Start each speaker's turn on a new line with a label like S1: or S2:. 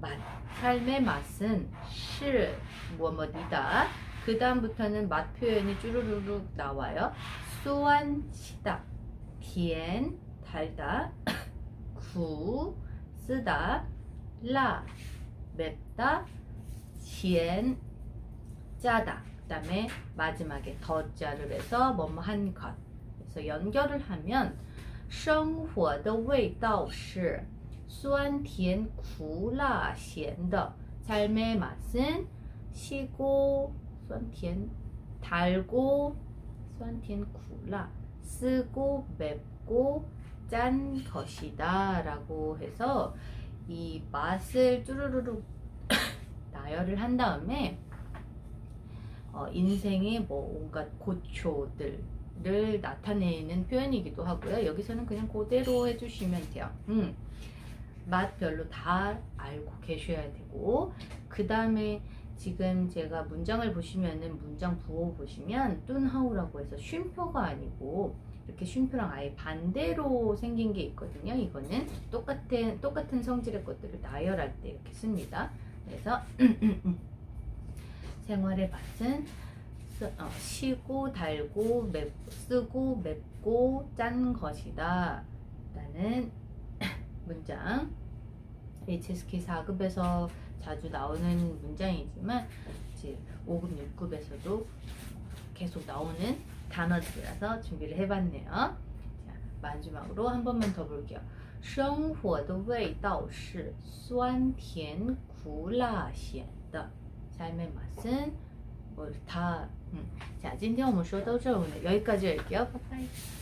S1: 맛 삶의 맛은 是 뭐뭐이다. 그 다음부터는 맛 표현이 쭈루루룩 나와요. 수완 시다, 甜 달다, 苦 쓰다, 辣 맵다, 咸 짜다. 그다음에 마지막에 더자를 해서 뭐뭐 한 것. 그래서 연결을 하면 生活的味道是 수완 티엔 구라 시엔더 삶의 맛은 시고 수완 달고 수완 구라 쓰고 맵고 짠 것이다 라고 해서 이 맛을 쭈루루룩 나열을 한 다음에 어, 인생의 뭐 온갖 고초들을 나타내는 표현이기도 하고요. 여기서는 그냥 그대로 해주시면 돼요. 음. 맛별로 다 알고 계셔야 되고 그 다음에 지금 제가 문장을 보시면은 문장 부호 보시면 뚠하우라고 해서 쉼표가 아니고 이렇게 쉼표랑 아예 반대로 생긴 게 있거든요. 이거는 똑같은 똑같은 성질의 것들을 나열할 때 이렇게 씁니다. 그래서 생활의 맛은 쓰- 어, 시고 달고 맵, 쓰고 맵고 짠 것이다. 라는 문장 HSK 4급에서 자주 나오는 문장이지만 이제 5급, 6급에서도 계속 나오는 단어들이라서 준비를 해봤네요. 자, 마지막으로 한 번만 더 볼게요. 生活的味道是酸甜苦辣咸的 삶의 맛은 뭐 다. 음. 자, 今天我们说到这 오늘 여기까지 할게요. 바이바이.